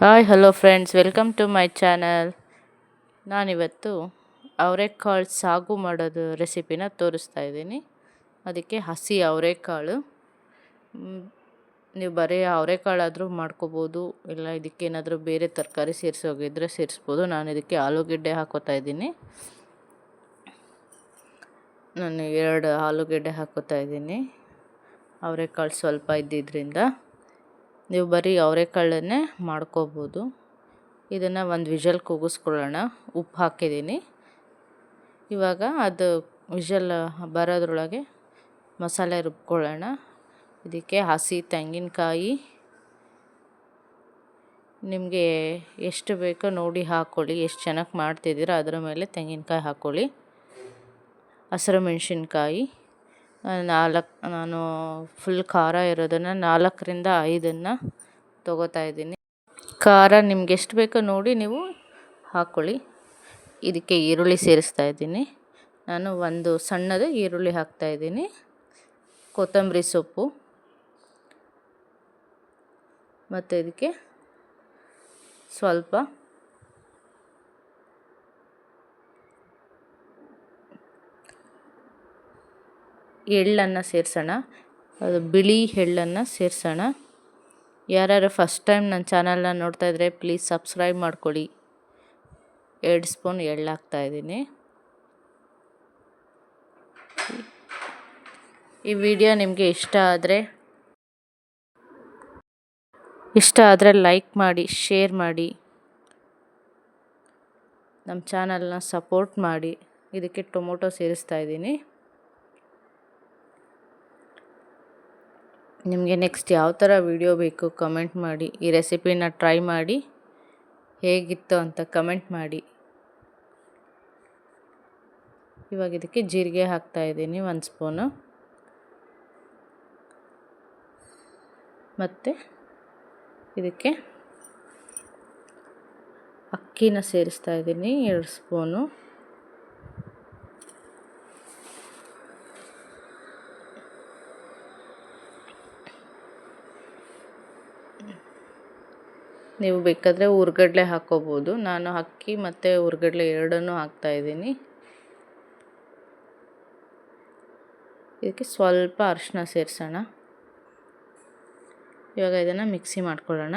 Hi hello friends welcome to my channel ನಾನಿವತ್ತು ಅವರೆಕಾಳು ಸಾಗು ಮಾಡೋದು ರೆಸಿಪಿನ ತೋರಿಸ್ತಾ ಇದ್ದೀನಿ. ಅದಕ್ಕೆ ಹಸಿ ಅವರೆಕಾಳು. ನೀವು ಬರೀ ಅವರೆಕಾಳಾದರೂ ಮಾಡ್ಕೋಬೋದು, ಇಲ್ಲ ಇದಕ್ಕೇನಾದರೂ ಬೇರೆ ತರಕಾರಿ ಸೇರಿಸೋಗಿದ್ರೆ ಸೇರಿಸ್ಬೋದು. ನಾನು ಇದಕ್ಕೆ ಆಲೂಗೆಡ್ಡೆ ಹಾಕೋತಾ ಇದ್ದೀನಿ. ನಾನು ಎರಡು ಆಲೂಗೆಡ್ಡೆ ಹಾಕೋತಾ ಇದ್ದೀನಿ. ಅವರೆಕಾಳು ಸ್ವಲ್ಪ ಇದ್ದಿದ್ದರಿಂದ ನೀವು ಬರೀ ಅವರೆಕಾಳನ್ನೇ ಮಾಡ್ಕೋಬೋದು. ಇದನ್ನು ಒಂದು ವಿಷಲ್ ಕೂಗಿಸ್ಕೊಳ್ಳೋಣ. ಉಪ್ಪು ಹಾಕಿದ್ದೀನಿ. ಇವಾಗ ಅದು ವಿಷಲ್ ಬರೋದ್ರೊಳಗೆ ಮಸಾಲೆ ರುಬ್ಕೊಳ್ಳೋಣ. ಇದಕ್ಕೆ ಹಸಿ ತೆಂಗಿನಕಾಯಿ. ನಿಮಗೆ ಎಷ್ಟು ಬೇಕೋ ನೋಡಿ ಹಾಕ್ಕೊಳ್ಳಿ ಎಷ್ಟು ಚೆನ್ನಾಗಿ ಮಾಡ್ತಿದ್ದೀರೋ ಅದರ ಮೇಲೆ ತೆಂಗಿನಕಾಯಿ ಹಾಕ್ಕೊಳ್ಳಿ ಹಸಿರು ಮೆಣಸಿನ್ಕಾಯಿ. ನಾಲ್ಕು, ನಾನು ಫುಲ್ ಖಾರ ಇರೋದನ್ನು ನಾಲ್ಕರಿಂದ ಐದನ್ನು ತೊಗೋತಾ ಇದ್ದೀನಿ. ಖಾರ ನಿಮ್ಗೆ ಎಷ್ಟು ಬೇಕೋ ನೋಡಿ ನೀವು ಹಾಕ್ಕೊಳ್ಳಿ ಇದಕ್ಕೆ ಈರುಳ್ಳಿ ಸೇರಿಸ್ತಾ ಇದ್ದೀನಿ. ನಾನು ಒಂದು ಸಣ್ಣದು ಈರುಳ್ಳಿ ಹಾಕ್ತಾ ಇದ್ದೀನಿ. ಕೊತ್ತಂಬರಿ ಸೊಪ್ಪು. ಮತ್ತು ಇದಕ್ಕೆ ಸ್ವಲ್ಪ ಎಳ್ಳನ್ನು ಸೇರಿಸೋಣ. ಅದು ಬಿಳಿ ಎಳ್ಳನ್ನು ಸೇರಿಸೋಣ. ಯಾರ್ಯಾರು ಫಸ್ಟ್ ಟೈಮ್ ನನ್ನ ಚಾನಲ್ನ ನೋಡ್ತಾ ಇದ್ದರೆ ಪ್ಲೀಸ್ ಸಬ್ಸ್ಕ್ರೈಬ್ ಮಾಡ್ಕೊಳ್ಳಿ. ಎರಡು ಸ್ಪೂನ್ ಎಳ್ಳು ಹಾಕ್ತಾಯಿದ್ದೀನಿ ಈ ವಿಡಿಯೋ ನಿಮಗೆ ಇಷ್ಟ ಆದರೆ ಇಷ್ಟ ಆದರೆ ಲೈಕ್ ಮಾಡಿ ಶೇರ್ ಮಾಡಿ. ನಮ್ಮ ಚಾನಲ್ನ ಸಪೋರ್ಟ್ ಮಾಡಿ. ಇದಕ್ಕೆ ಟೊಮೊಟೊ ಸೇರಿಸ್ತಾ ಇದ್ದೀನಿ. ನಿಮಗೆ ನೆಕ್ಸ್ಟ್ ಯಾವ ಥರ ವಿಡಿಯೋ ಬೇಕು ಕಮೆಂಟ್ ಮಾಡಿ, ಈ ರೆಸಿಪಿನ ಟ್ರೈ ಮಾಡಿ, ಹೇಗಿತ್ತು ಅಂತ ಕಮೆಂಟ್ ಮಾಡಿ. ಇವಾಗ ಇದಕ್ಕೆ ಜೀರಿಗೆ ಹಾಕ್ತಾ ಇದ್ದೀನಿ, ಒಂದು ಸ್ಪೂನು. ಮತ್ತು ಇದಕ್ಕೆ ಅಕ್ಕಿನ ಸೇರಿಸ್ತಾ ಇದ್ದೀನಿ, ಎರಡು ಸ್ಪೂನು. ನೀವು ಬೇಕಾದರೆ ಹುರ್ಗಡ್ಲೆ ಹಾಕ್ಕೋಬೋದು ನಾನು ಅಕ್ಕಿ ಮತ್ತು ಹುರ್ಗಡ್ಲೆ ಎರಡನ್ನೂ ಹಾಕ್ತಾಯಿದ್ದೀನಿ ಇದಕ್ಕೆ ಸ್ವಲ್ಪ ಅರಿಶಿನ ಸೇರಿಸೋಣ. ಇವಾಗ ಇದನ್ನು ಮಿಕ್ಸಿ ಮಾಡ್ಕೊಳ್ಳೋಣ.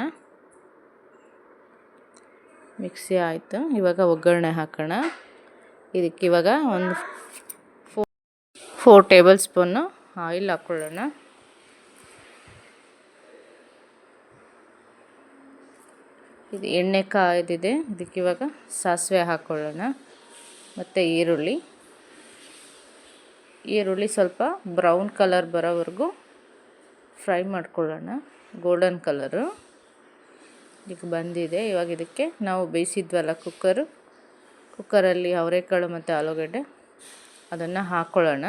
ಮಿಕ್ಸಿ ಆಯಿತು. ಇವಾಗ ಒಗ್ಗರಣೆ ಹಾಕೋಣ. ಇದಕ್ಕೆ ಇವಾಗ ಒಂದು ಫೋರ್ ಟೇಬಲ್ ಸ್ಪೂನು ಆಯಿಲ್ ಹಾಕ್ಕೊಳ್ಳೋಣ ಇದು ಎಣ್ಣೆ ಕಾಯ್ದಿದೆ. ಇದಕ್ಕೆ ಇವಾಗ ಸಾಸಿವೆ ಹಾಕ್ಕೊಳ್ಳೋಣ ಮತ್ತು ಈರುಳ್ಳಿ. ಈರುಳ್ಳಿ ಸ್ವಲ್ಪ ಬ್ರೌನ್ ಕಲರ್ ಬರೋವರೆಗೂ ಫ್ರೈ ಮಾಡ್ಕೊಳ್ಳೋಣ. Golden colour. ಈಗ ಬಂದಿದೆ. ಇವಾಗ ಇದಕ್ಕೆ ನಾವು ಬೇಯಿಸಿದ್ವಲ್ಲ ಕುಕ್ಕರು. ಕುಕ್ಕರಲ್ಲಿ ಅವರೆಕಾಳು ಮತ್ತು ಆಲೂಗಡ್ಡೆ. ಅದನ್ನು ಹಾಕ್ಕೊಳ್ಳೋಣ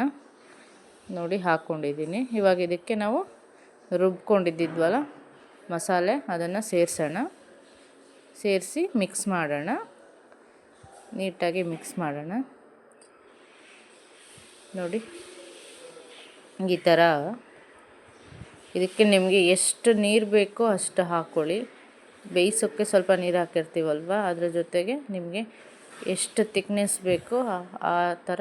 ನೋಡಿ ಹಾಕ್ಕೊಂಡಿದ್ದೀನಿ ಇವಾಗ ಇದಕ್ಕೆ ನಾವು ರುಬ್ಕೊಂಡಿದ್ದಿದ್ವಲ್ಲ ಮಸಾಲೆ ಅದನ್ನು ಸೇರಿಸೋಣ. ಸೇರಿಸಿ ಮಿಕ್ಸ್ ಮಾಡೋಣ. ನೀಟಾಗಿ ಮಿಕ್ಸ್ ಮಾಡೋಣ. ನೋಡಿ, ಈ ಥರ. ಇದಕ್ಕೆ ನಿಮಗೆ ಎಷ್ಟು ನೀರು ಬೇಕೋ ಅಷ್ಟು ಹಾಕ್ಕೊಳ್ಳಿ. ಬೇಯಿಸೋಕ್ಕೆ ಸ್ವಲ್ಪ ನೀರು ಹಾಕಿರ್ತೀವಲ್ವ? ಅದರ ಜೊತೆಗೆ ನಿಮಗೆ ಎಷ್ಟು ತಿಕ್ನೆಸ್ ಬೇಕೋ ಆ ಥರ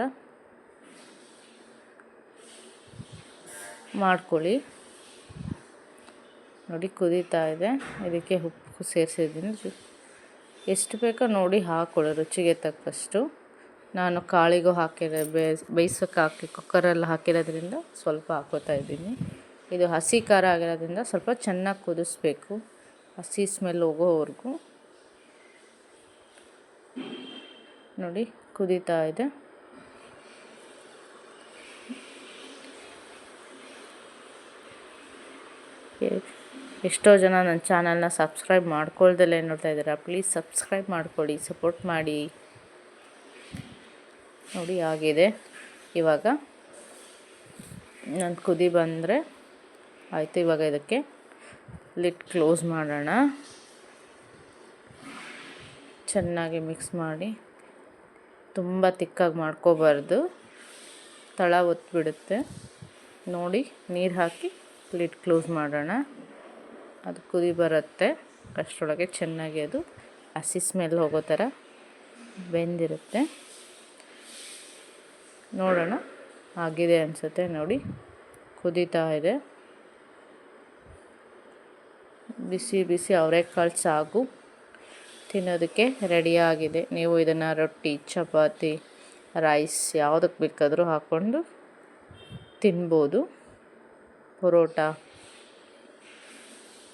ಮಾಡ್ಕೊಳ್ಳಿ. ನೋಡಿ, ಕುದೀತಾ ಇದೆ. ಇದಕ್ಕೆ ಉಪ್ಪು ಸೇರಿಸಿದ್ದೀನಿ. ಎಷ್ಟು ಬೇಕೋ ನೋಡಿ ಹಾಕೊಳ್ಳಿ ರುಚಿಗೆ ತಕ್ಕಷ್ಟು. ನಾನು ಕಾಳಿಗೂ ಹಾಕಿರೋ ಬೇಯಿಸೋಕೆ ಹಾಕಿ, ಕುಕ್ಕರಲ್ಲಿ ಹಾಕಿರೋದ್ರಿಂದ ಸ್ವಲ್ಪ ಹಾಕೋತಾ ಇದ್ದೀನಿ. ಇದು ಹಸಿ ಖಾರ ಆಗಿರೋದ್ರಿಂದ ಸ್ವಲ್ಪ ಚೆನ್ನಾಗಿ ಕುದಿಸ್ಬೇಕು. ಹಸಿ ಸ್ಮೆಲ್ ಹೋಗೋವರೆಗೂ. ನೋಡಿ, ಕುದೀತಾ ಇದೆ. ಎಷ್ಟೋ ಜನ ನನ್ನ ಚಾನಲ್ನ ಸಬ್ಸ್ಕ್ರೈಬ್ ಮಾಡ್ಕೊಳ್ದಲ್ಲೇ ನೋಡ್ತಾ ಇದ್ದೀರಾ. ಪ್ಲೀಸ್ ಸಬ್ಸ್ಕ್ರೈಬ್ ಮಾಡ್ಕೊಳ್ಳಿ ಸಪೋರ್ಟ್ ಮಾಡಿ. ನೋಡಿ ಆಗಿದೆ. ಇವಾಗ ನಾನು ಕುದಿ ಬಂದರೆ ಆಯಿತು, ಇವಾಗ ಇದಕ್ಕೆ ಲಿಟ್ ಕ್ಲೋಸ್ ಮಾಡೋಣ. ಚೆನ್ನಾಗಿ ಮಿಕ್ಸ್ ಮಾಡಿ. ತುಂಬ ತಿಕ್ಕಾಗಿ ಮಾಡ್ಕೋಬಾರ್ದು. ತಳ ಒತ್ತಿಬಿಡುತ್ತೆ ನೋಡಿ, ನೀರು ಹಾಕಿ ಲಿಡ್ ಕ್ಲೋಸ್ ಮಾಡೋಣ. ಅದು ಕುದಿ ಬರುತ್ತೆ. ಅಷ್ಟರೊಳಗೆ ಚೆನ್ನಾಗಿ ಅದು ಹಸಿ ಸ್ಮೆಲ್ ಹೋಗೋ ಥರ ಬೆಂದಿರುತ್ತೆ. ನೋಡೋಣ, ಆಗಿದೆ ಅನಿಸುತ್ತೆ ನೋಡಿ. ಕುದೀತಾ ಇದೆ. ಬಿಸಿ ಬಿಸಿ ಅವರೆಕಾಳು ಸಾಗು ತಿನ್ನೋದಕ್ಕೆ ರೆಡಿಯಾಗಿದೆ ನೀವು ಇದನ್ನು ರೊಟ್ಟಿ, ಚಪಾತಿ ರೈಸ್ ಯಾವುದಕ್ಕೆ ಬೇಕಾದರೂ ಹಾಕ್ಕೊಂಡು ತಿನ್ಬೋದು. ಪರೋಟ.